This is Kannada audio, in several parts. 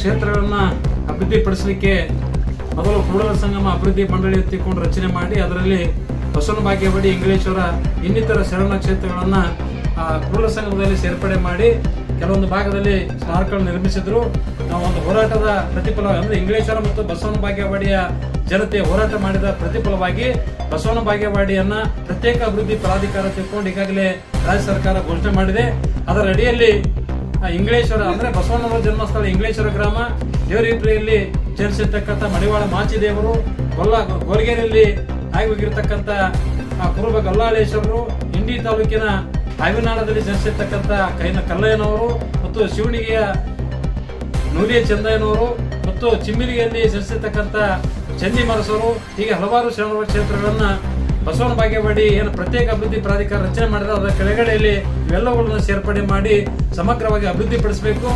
ಕ್ಷೇತ್ರಗಳನ್ನ ಅಭಿವೃದ್ಧಿಪಡಿಸಲಿಕ್ಕೆ ಮೊದಲು ಕೂಡಲ ಸಂಗಮ ಅಭಿವೃದ್ಧಿ ಮಂಡಳಿ ಎತ್ತಿಕೊಂಡು ರಚನೆ ಮಾಡಿ ಅದರಲ್ಲಿ ಬಸವನ ಭಾಗ್ಯವಾಡಿ ಇಂಗ್ಲೇಶ್ವರ ಇನ್ನಿತರ ಶರಣ ಕ್ಷೇತ್ರಗಳನ್ನ ಕೂಡಲ ಸಂಗಮದಲ್ಲಿ ಸೇರ್ಪಡೆ ಮಾಡಿ ಕೆಲವೊಂದು ಭಾಗದಲ್ಲಿ ಸ್ಮಾರಕಗಳನ್ನು ನಿರ್ಮಿಸಿದ್ರು. ನಾವು ಒಂದು ಹೋರಾಟದ ಪ್ರತಿಫಲ ಅಂದ್ರೆ ಇಂಗ್ಲೇಶ್ವರ ಮತ್ತು ಬಸವನ ಭಾಗ್ಯವಾಡಿಯ ಜನತೆ ಹೋರಾಟ ಮಾಡಿದ ಪ್ರತಿಫಲವಾಗಿ ಬಸವನ ಭಾಗ್ಯವಾಡಿಯನ್ನ ಪ್ರತ್ಯೇಕ ಅಭಿವೃದ್ಧಿ ಪ್ರಾಧಿಕಾರ ತಿಳ್ಕೊಂಡು ಈಗಾಗಲೇ ರಾಜ್ಯ ಸರ್ಕಾರ ಘೋಷಣೆ ಮಾಡಿದೆ. ಅದರ ಅಡಿಯಲ್ಲಿ ಇಂಗ್ಲೇಶ್ವರ ಅಂದ್ರೆ ಬಸವಣ್ಣವರ ಜನ್ಮಸ್ಥಳ, ಇಂಗ್ಲೇಶ್ವರ ಗ್ರಾಮ. ದೇವರಿಬ್ರೆಯಲ್ಲಿ ಜನಿಸಿರ್ತಕ್ಕಂಥ ಮಡಿವಾಳ ಮಾಚಿದೇವರು, ಗೊಲ್ಲ, ಗೋಲ್ಗೇರಿಯಲ್ಲಿ ಆಗಿರ್ತಕ್ಕಂಥ ಕುರುಬ ಗಲ್ಲಾಳೇಶ್ವರರು ಇಂಡಿ ತಾಲೂಕಿನ ಹಾವಿನಾಳದಲ್ಲಿ ಜನಿಸಿರ್ತಕ್ಕಂಥ ಕೈನ ಕಲ್ಲಯ್ಯನವರು ಮತ್ತು ಶಿವಣಿಗೆಯ ನೂಲಿಯ ಚಂದಯ್ಯನವರು ಮತ್ತು ಚಿಮ್ಮಿಲಿಗೆಯಲ್ಲಿ ಜನಿಸಿರ್ತಕ್ಕಂಥ ಚಂದಿ ಮರಸರು ಹೀಗೆ ಹಲವಾರು ಶರಣ ಕ್ಷೇತ್ರಗಳನ್ನ ಬಸವನ ಭಾಗ್ಯವಾಡಿ ಏನು ಪ್ರತ್ಯೇಕ ಅಭಿವೃದ್ಧಿ ಪ್ರಾಧಿಕಾರ ರಚನೆ ಮಾಡಿದ್ರೆ ಅದರ ಕೆಳಗಡೆಯಲ್ಲಿ ಇವೆಲ್ಲವುಗಳನ್ನು ಸೇರ್ಪಡೆ ಮಾಡಿ ಸಮಗ್ರವಾಗಿ ಅಭಿವೃದ್ಧಿಪಡಿಸಬೇಕು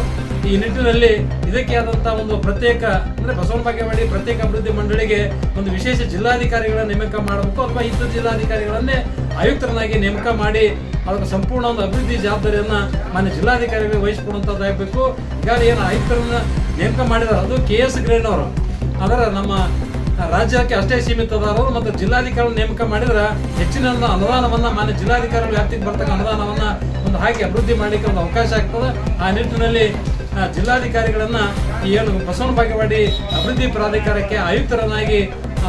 ಈ ನಿಟ್ಟಿನಲ್ಲಿ ಇದಕ್ಕೆ ಆದಂತಹ ಒಂದು ಪ್ರತ್ಯೇಕ, ಅಂದ್ರೆ ಬಸವನ ಭಾಗ್ಯವಾಡಿ ಪ್ರತ್ಯೇಕ ಅಭಿವೃದ್ಧಿ ಮಂಡಳಿಗೆ ಒಂದು ವಿಶೇಷ ಜಿಲ್ಲಾಧಿಕಾರಿಗಳನ್ನ ನೇಮಕ ಮಾಡಬೇಕು ಅಥವಾ ಇತರ ಜಿಲ್ಲಾಧಿಕಾರಿಗಳನ್ನೇ ಆಯುಕ್ತರನ್ನಾಗಿ ನೇಮಕ ಮಾಡಿ ಅದಕ್ಕೆ ಸಂಪೂರ್ಣ ಒಂದು ಅಭಿವೃದ್ಧಿ ಜವಾಬ್ದಾರಿಯನ್ನ ಮಾನ್ಯ ಜಿಲ್ಲಾಧಿಕಾರಿಗಳಿಗೆ ವಹಿಸಿಕೊಡುವಂಥದ್ದಾಗಬೇಕು ಈಗಾಗಲೇ ಏನು ಆಯುಕ್ತರನ್ನ ನೇಮಕ ಮಾಡಿದಾರೆ, ಅದು ಕೆ ಎಸ್ ಗ್ರೇಡ್ ಅವರು ಅದರ ನಮ್ಮ ರಾಜ್ಯಕ್ಕೆ ಅಷ್ಟೇ ಸೀಮಿತದವರು ಮತ್ತು ಜಿಲ್ಲಾಧಿಕಾರಿ ನೇಮಕ ಮಾಡಿದ್ರೆ ಹೆಚ್ಚಿನ ಅನುದಾನವನ್ನ ಮಾನ್ಯ ಜಿಲ್ಲಾಧಿಕಾರಿ ವ್ಯಾಪ್ತಿಗೆ ಬರ್ತಕ್ಕ ಅನುದಾನವನ್ನ ಒಂದು ಹಾಕಿ ಅಭಿವೃದ್ಧಿ ಮಾಡಲಿಕ್ಕೆ ಒಂದು ಅವಕಾಶ ಆಗ್ತದೆ. ಆ ನಿಟ್ಟಿನಲ್ಲಿ ಜಿಲ್ಲಾಧಿಕಾರಿಗಳನ್ನ ಈ ಏನು ಬಸವನ ಭಾಗ್ಯವಾಡಿ ಅಭಿವೃದ್ಧಿ ಪ್ರಾಧಿಕಾರಕ್ಕೆ ಆಯುಕ್ತರನ್ನಾಗಿ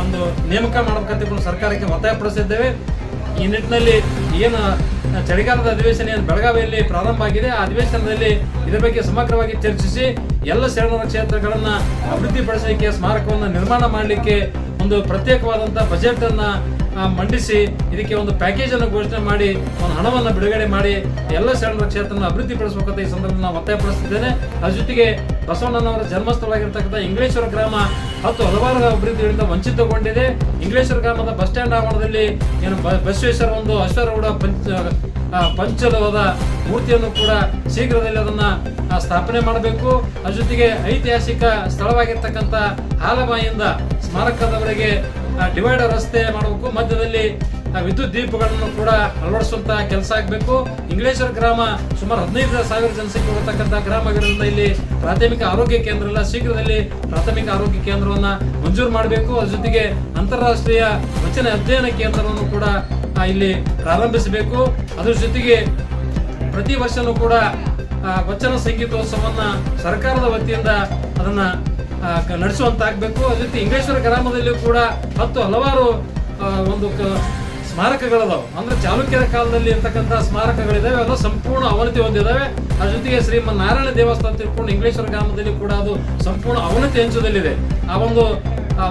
ಒಂದು ನೇಮಕ ಮಾಡಬೇಕಂತ ಸರ್ಕಾರಕ್ಕೆ ಒತ್ತಾಯಪಡಿಸಿದ್ದೇವೆ ಈ ನಿಟ್ಟಿನಲ್ಲಿ ಏನು ಚಳಿಗಾಲದ ಅಧಿವೇಶನ ಬೆಳಗಾವಿಯಲ್ಲಿ ಪ್ರಾರಂಭ ಆಗಿದೆ. ಆ ಅಧಿವೇಶನದಲ್ಲಿ ಇದರ ಬಗ್ಗೆ ಸಮಗ್ರವಾಗಿ ಚರ್ಚಿಸಿ ಎಲ್ಲ ಶರಣರ ಕ್ಷೇತ್ರಗಳನ್ನು ಅಭಿವೃದ್ಧಿಪಡಿಸಲಿಕ್ಕೆ ಸ್ಮಾರಕವನ್ನು ನಿರ್ಮಾಣ ಮಾಡಲಿಕ್ಕೆ ಒಂದು ಪ್ರತ್ಯೇಕವಾದಂಥ ಬಜೆಟ್ ಅನ್ನ ಆ, ಮಂಡಿಸಿ ಇದಕ್ಕೆ ಒಂದು ಪ್ಯಾಕೇಜ್ ಅನ್ನು ಘೋಷಣೆ ಮಾಡಿ, ಒಂದು ಹಣವನ್ನು ಬಿಡುಗಡೆ ಮಾಡಿ, ಎಲ್ಲ ಶರಣರ ಕ್ಷೇತ್ರನ ಅಭಿವೃದ್ಧಿಪಡಿಸಬೇಕಂತ ಈ ಸಂದರ್ಭದಲ್ಲಿ ನಾನು ಒತ್ತಾಯಪಡಿಸಿದ್ದೇನೆ ಅದ್ರ ಜೊತೆಗೆ ಬಸವಣ್ಣನವರ ಜನ್ಮಸ್ಥಳವಾಗಿರ್ತಕ್ಕಂಥ ಇಂಗ್ಲೇಶ್ವರ ಗ್ರಾಮ ಹತ್ತು ಹಲವಾರು ಅಭಿವೃದ್ಧಿಗಳಿಂದ ವಂಚಿತಗೊಂಡಿದೆ. ಇಂಗ್ಲೇಶ್ವರ ಗ್ರಾಮದ ಬಸ್ ಸ್ಟ್ಯಾಂಡ್ ಆವರಣದಲ್ಲಿ ಏನು ಬಸವೇಶ್ವರ ಒಂದು ಅಶ್ವರೂಢ ಪಂಚ ಪಂಚಲವಾದ ಮೂರ್ತಿಯನ್ನು ಕೂಡ ಶೀಘ್ರದಲ್ಲಿ ಅದನ್ನ ಸ್ಥಾಪನೆ ಮಾಡಬೇಕು. ಅದ್ರ ಜೊತೆಗೆ ಐತಿಹಾಸಿಕ ಸ್ಥಳವಾಗಿರ್ತಕ್ಕಂಥ ಹಾಲಬಾಯಿಯಿಂದ ಸ್ಮಾರಕದವರೆಗೆ ಡಿವೈಡರ್ ರಸ್ತೆ ಮಾಡಬೇಕು. ಮಧ್ಯದಲ್ಲಿ ವಿದ್ಯುತ್ ದೀಪಗಳನ್ನು ಕೂಡ ಅಳವಡಿಸುವಂತಹ ಕೆಲಸ ಆಗಬೇಕು. ಇಂಗ್ಲೇಶ್ವರ ಗ್ರಾಮ ಸುಮಾರು ಹದಿನೈದು ಸಾವಿರ ಜನಸಂಖ್ಯೆ ಇರತಕ್ಕಂಥ ಗ್ರಾಮಗಳಿಂದ ಇಲ್ಲಿ ಪ್ರಾಥಮಿಕ ಆರೋಗ್ಯ ಕೇಂದ್ರ ಇಲ್ಲ. ಶೀಘ್ರದಲ್ಲಿ ಪ್ರಾಥಮಿಕ ಆರೋಗ್ಯ ಕೇಂದ್ರವನ್ನ ಮಂಜೂರು ಮಾಡಬೇಕು. ಅದ್ರ ಜೊತೆಗೆ ಅಂತಾರಾಷ್ಟ್ರೀಯ ವಚನ ಅಧ್ಯಯನ ಕೇಂದ್ರವನ್ನು ಕೂಡ ಇಲ್ಲಿ ಪ್ರಾರಂಭಿಸಬೇಕು. ಅದ್ರ ಜೊತೆಗೆ ಪ್ರತಿ ವರ್ಷನೂ ಕೂಡ ವಚನ ಸಂಗೀತೋತ್ಸವವನ್ನ ಸರ್ಕಾರದ ವತಿಯಿಂದ ಅದನ್ನ ನಡೆಸುವಂತಾಗಬೇಕು. ಜೊತೆ ಇಂಗ್ಲೇಶ್ವರ ಗ್ರಾಮದಲ್ಲಿಯೂ ಕೂಡ ಹತ್ತು ಹಲವಾರು ಒಂದು ಸ್ಮಾರಕಗಳದಾವೆ. ಅಂದ್ರೆ ಚಾಲುಕ್ಯರ ಕಾಲದಲ್ಲಿ ಇರ್ತಕ್ಕಂಥ ಸ್ಮಾರಕಗಳಿದಾವೆ. ಅದು ಸಂಪೂರ್ಣ ಅವನತಿ ಹೊಂದಿದ್ದಾವೆ ಅದ್ರ ಜೊತೆಗೆ ಶ್ರೀಮನ್ ನಾರಾಯಣ ದೇವಸ್ಥಾನ ತಿಳ್ಕೊಂಡು ಇಂಗ್ಲೇಶ್ವರ ಗ್ರಾಮದಲ್ಲಿ ಕೂಡ ಅದು ಸಂಪೂರ್ಣ ಅವನತಿ ಹೆಂಚದಲ್ಲಿದೆ ಆ ಒಂದು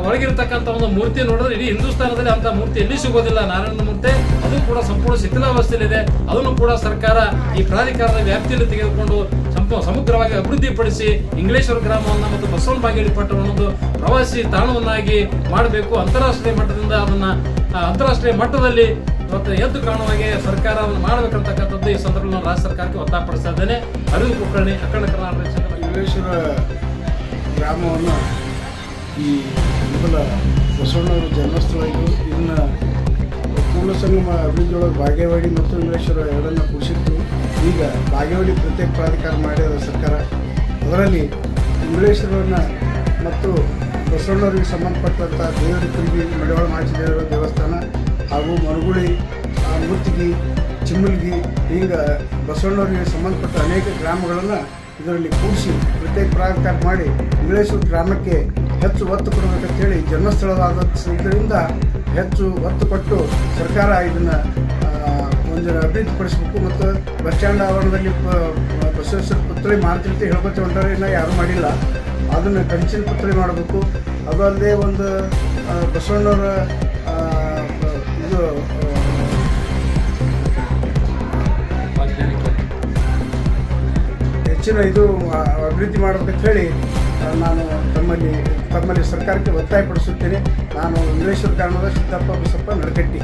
ಒಳಗಿರ್ತಕ್ಕಂಥ ಒಂದು ಮೂರ್ತಿ ನೋಡಿದ್ರೆ ಇಡೀ ಹಿಂದೂಸ್ತಾನದಲ್ಲಿ ಅಂತ ಮೂರ್ತಿ ಎಲ್ಲಿ ಸಿಗೋದಿಲ್ಲ ನಾರಾಯಣ ಮೂರ್ತಿ. ಅದು ಕೂಡ ಸಂಪೂರ್ಣ ಶಿಥಿಲಾವಸ್ಥೆಯಲ್ಲಿದೆ. ಅದನ್ನು ಕೂಡ ಸರ್ಕಾರ ಈ ಪ್ರಾಧಿಕಾರದ ವ್ಯಾಪ್ತಿಯಲ್ಲಿ ತೆಗೆದುಕೊಂಡು ಸಮಗ್ರವಾಗಿ ಅಭಿವೃದ್ಧಿಪಡಿಸಿ ಇಂಗ್ಲೇಶ್ವರ ಗ್ರಾಮವನ್ನು ಮತ್ತು ಬಸವನ ಬಾಗೇಡಿ ಒಂದು ಪ್ರವಾಸಿ ತಾಣವನ್ನಾಗಿ ಮಾಡಬೇಕು. ಅಂತಾರಾಷ್ಟ್ರೀಯ ಮಟ್ಟದಿಂದ ಅದನ್ನ ಅಂತಾರಾಷ್ಟ್ರೀಯ ಮಟ್ಟದಲ್ಲಿ ಮತ್ತು ಎದ್ದು ಕಾಣುವಾಗೆ ಸರ್ಕಾರ ಅದನ್ನು ಮಾಡಬೇಕಂತಕ್ಕಂಥದ್ದು ಈ ಸಂದರ್ಭದಲ್ಲಿ ರಾಜ್ಯ ಸರ್ಕಾರಕ್ಕೆ ಒತ್ತಾಯಪಡಿಸ್ತಾ ಇದ್ದೇನೆ. ಅರಿವು ಕುಲಕರ್ಣಿ, ಅಖಂಡ ಕರ್ನಾಟಕ ಇಂಗ್ಲೇಶ್ವರ ಗ್ರಾಮವನ್ನು ಈ ಮೊದಲ ಬಸವಣ್ಣವರ ಜನ್ಮಸ್ಥಳ ಇದು. ಇದನ್ನ ಪೂರ್ಣ ಸಂಗಮ ಅಭಿವೃದ್ಧಿಯೊಳಗೆ ಬಾಗೇವಾಡಿ ಮತ್ತು ಮಹೇಶ್ವರ ಎರಡನ್ನ ಕೂಡಿಸಿತ್ತು ಈಗ ಬಾಗೇವಾಡಿ ಪ್ರತ್ಯೇಕ ಪ್ರಾಧಿಕಾರ ಮಾಡಿದ ಸರ್ಕಾರ. ಅದರಲ್ಲಿ ಇಂಗ್ಲೇಶ್ವರನ ಮತ್ತು ಬಸವಣ್ಣವರಿಗೆ ಸಂಬಂಧಪಟ್ಟಂಥ ದೇವರಿಕರಿಗೆ ಮಡಿವಾಳ ಮಾಚಿದೇವರ ದೇವಸ್ಥಾನ ಹಾಗೂ ಮರುಗುಳಿ ಆ, ಮುತ್ತಿಗಿ ಚಿಮ್ಮಲ್ಗಿ ಈಗ ಬಸವಣ್ಣವರಿಗೆ ಸಂಬಂಧಪಟ್ಟ ಅನೇಕ ಗ್ರಾಮಗಳನ್ನು ಇದರಲ್ಲಿ ಕೂಡಿಸಿ ಪ್ರತ್ಯೇಕ ಪ್ರಾಧಿಕಾರ ಮಾಡಿ ಇಂಗ್ಲೇಶ್ವರ ಗ್ರಾಮಕ್ಕೆ ಹೆಚ್ಚು ಒತ್ತು ಕೊಡಬೇಕಂತೇಳಿ ಜನ್ಮಸ್ಥಳವಾದ್ದರಿಂದ ಹೆಚ್ಚು ಒತ್ತು ಕೊಟ್ಟು ಸರ್ಕಾರ ಇದನ್ನು ಒಂದು ಅಭಿವೃದ್ಧಿಪಡಿಸಬೇಕು ಮತ್ತು ಬಸ್ ಸ್ಟ್ಯಾಂಡ್ ಆವರಣದಲ್ಲಿ ಬಸವೇಶ್ವರ ಬಸವೇಶ್ವರ ಪುತ್ಥಳಿ ಅಂತ ಹೇಳ್ಕೊತ ಹೊಂಟಾರೆ, ಇನ್ನೂ ಯಾರೂ ಮಾಡಿಲ್ಲ. ಅದನ್ನು ಕಂಚಿನ ಪುತ್ರಿ ಮಾಡಬೇಕು. ಅದಲ್ಲದೆ ಒಂದು ಬಸವಣ್ಣವರ ಇದು ಹೆಚ್ಚಿನ ಇದು ಅಭಿವೃದ್ಧಿ ಮಾಡಬೇಕಂತ ಹೇಳಿ ನಾನು ತಮ್ಮಲ್ಲಿ ತಮ್ಮಲ್ಲಿ ಸರ್ಕಾರಕ್ಕೆ ಒತ್ತಾಯಪಡಿಸುತ್ತೇನೆ. ನಾನು ಇಂಗ್ಲೇಶ್ವರ ಗ್ರಾಮದ ಸಿದ್ದಪ್ಪ ಬಸಪ್ಪ ನಡಕಟ್ಟಿ.